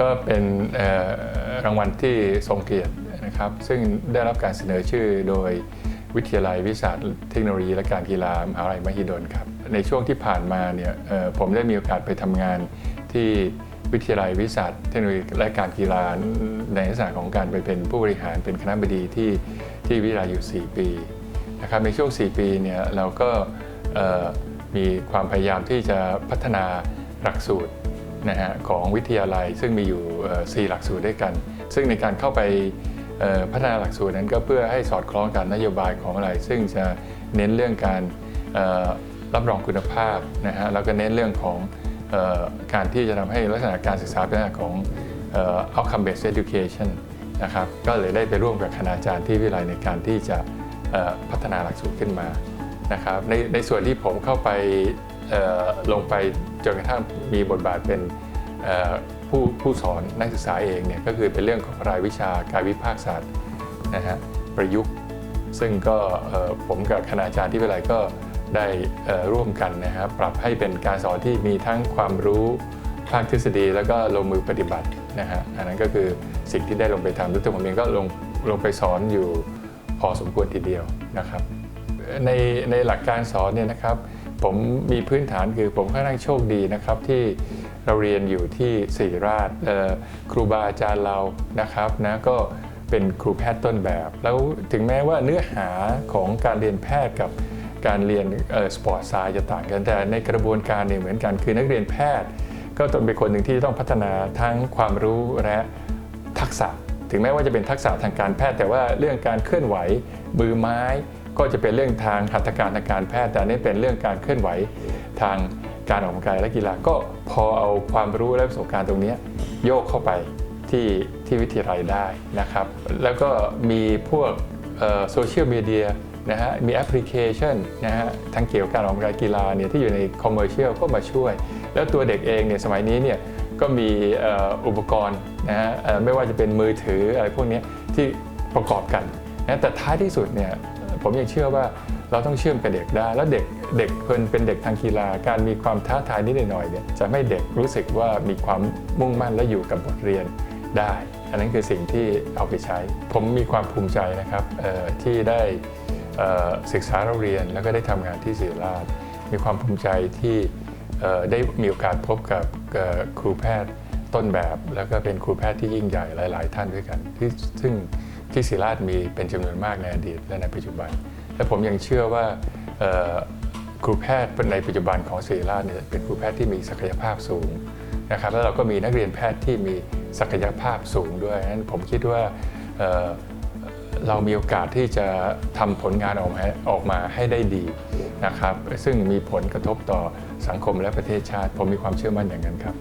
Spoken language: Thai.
ก็เป็นรางวัลที่ทรงเกียรตินะครับ ซึ่งได้รับการเสนอชื่อโดยวิทยาลัยวิชาเทคโนโลยี และการกีฬามหาวิทยาลัยมหิดลครับ ในช่วงที่ผ่านมาเนี่ยผมได้มีโอกาสไปทำงานที่วิทยาลัยวิชาเทคโนโลยีและการกีฬาในลักษณะของการไปเป็นผู้บริหารเป็นคณะบดีที่ที่วิทยาลัยอยู่ 4 ปีนะครับในช่วง 4 ปีเนี่ยเราก็มีความพยายามที่จะพัฒนาหลักสูตร นะฮะของวิทยาลัยซึ่งมีอยู่ 4 หลักสูตรด้วยกัน ซึ่งในการเข้าไปพัฒนาหลักสูตรนั้นก็เพื่อให้สอดคล้องกับนโยบายของอะไร ซึ่งจะเน้นเรื่องการรับรองคุณภาพนะฮะแล้วก็เน้นเรื่องของออการที่จะทำให้ลักษณะการศึกษาเป็นลักษณะของ outcome based education นะครับก็เลยได้ไปร่วมกับคณาจารย์ที่วิทยาลัยในการที่จะพัฒนาหลักสูตรขึ้นมานะครับในในส่วนที่ผมเข้าไป ลงไปจนกระทั่งมีบทบาทเป็นผู้ผู้สอนนักศึกษาเองเนี่ยก็คือเป็นเรื่องของรายวิชาการวิพากษศาสตร์นะฮะประยุกต์ ซึ่งก็ผมกับคณาจารย์ที่วิทยาลัยก็ได้ร่วมกันนะครับปรับให้เป็นการสอนที่มีทั้งความรู้ภาคทฤษฎีแล้วก็ลงมือปฏิบัตินะฮะอันนั้นก็คือสิ่งที่ได้ลงไปทำด้วยตัวผมเองก็ลงลงไปสอนอยู่พอสมควรทีเดียวนะครับ ในในหลักการสอนเนี่ยนะครับ ผมมีพื้นฐานคือผมค่อนข้างโชคดีนะครับที่เราเรียนอยู่ที่ศริราชครูบาอาจารย์เรานะครับนะก็เป็นครูแพทย์ต้นแบบ แล้วถึงแม้ว่าเนื้อหาของการเรียนแพทย์กับการเรียนสปอร์ตไซน์จะต่างกันแต่ในกระบวนการเนี่ยเหมือนกันคือนักเรียนแพทย์ ก็ต้องเป็นคนหนึ่งที่ต้องพัฒนาทั้งความรู้และทักษะ ถึงแม้ว่าจะเป็นทักษะทางการแพทย์ แต่ว่าเรื่องการเคลื่อนไหวมือไม้ ก็จะเป็นเรื่องทางหัตถการทางการแพทย์ แต่นี่เป็นเรื่องการเคลื่อนไหวทางการออกกำลังกายและกีฬาก็พอเอาความรู้และประสบการณ์ตรงนี้โยกเข้าไปที่ที่วิทยาลัยได้นะครับ แล้วก็มีพวกโซเชียลมีเดียนะฮะมีแอปพลิเคชันนะฮะทั้งเกี่ยวกับการออกกำลังกายกีฬาเนี่ยที่อยู่ในคอมเมอร์เชียลก็มาช่วย แล้วตัวเด็กเองเนี่ยสมัยนี้เนี่ยก็มีอุปกรณ์นะฮะไม่ว่าจะเป็นมือถืออะไรพวกนี้ที่ประกอบกันนะแต่ท้ายที่สุดเนี่ย ผมยังเชื่อว่าเราต้องเชื่อมกับเด็กได้ แล้วเด็กเด็กเพิ่นเป็นเด็กทางกีฬา การมีความท้าทายนิดหน่อยเนี่ยจะให้เด็กรู้สึกว่ามีความมุ่งมั่นและอยู่กับบทเรียนได้ อันนั้นคือสิ่งที่เอาไปใช้ ผมมีความภูมิใจนะครับที่ได้ศึกษาเราเรียนแล้วก็ได้ทำงานที่ศิริราชมีความภูมิใจที่ได้มีโอกาสพบกับครูแพทย์ต้นแบบ แล้วก็เป็นครูแพทย์ที่ยิ่งใหญ่หลาย ๆ ท่านด้วยกันที่ซึ่ง ที่ศิริราชมีเป็นจำนวนมากในอดีตและในปัจจุบัน และผมยังเชื่อว่าครูแพทย์ในปัจจุบันของศิริราชเนี่ยเป็นครูแพทย์ที่มีศักยภาพสูงนะครับแล้วเราก็มีนักเรียนแพทย์ที่มีศักยภาพสูงด้วยนั้นผมคิดว่าเเรามีโอกาสที่จะทำผลงานออกมาออกมาให้ได้ดีนะครับ ซึ่งมีผลกระทบต่อสังคมและประเทศชาติ ผมมีความเชื่อมั่นอย่างนั้นครับ